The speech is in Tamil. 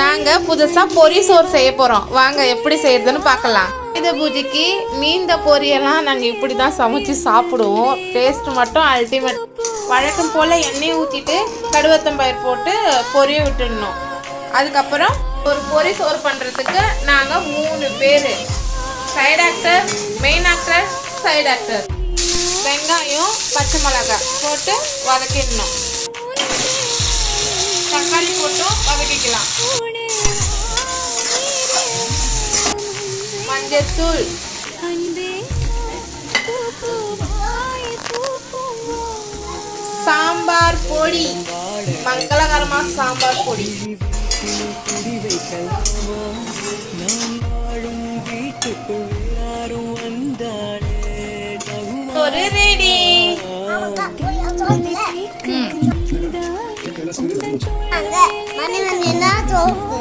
நாங்கள் புதுசாக பொரி சோறு செய்ய போகிறோம் வாங்க எப்படி செய்யறதுன்னு பார்க்கலாம். இந்த பூஜைக்கு மீந்த பொரியெல்லாம் நாங்கள் இப்படி தான் சமைச்சு சாப்பிடுவோம். டேஸ்ட் மட்டும் அல்டிமேட் வழக்கம் போல் எண்ணெய் ஊற்றிட்டு கடுவத்தம்பயிர் போட்டு பொரிய விட்டுடணும். அதுக்கப்புறம் ஒரு பொரி சோறு பண்ணுறதுக்கு நாங்கள் மூணு பேர். Side actor main actor side actor வெங்காயம் பச்சை மிளகாய் போட்டு வதக்கிடணும். வதக்கிக்கலாம் மஞ்சத்தூள். சாம்பார் பொடி. மங்களகரமா சாம்பார் பொடி. ஒரு ரெடி மணி மணி என்ன சோப்பு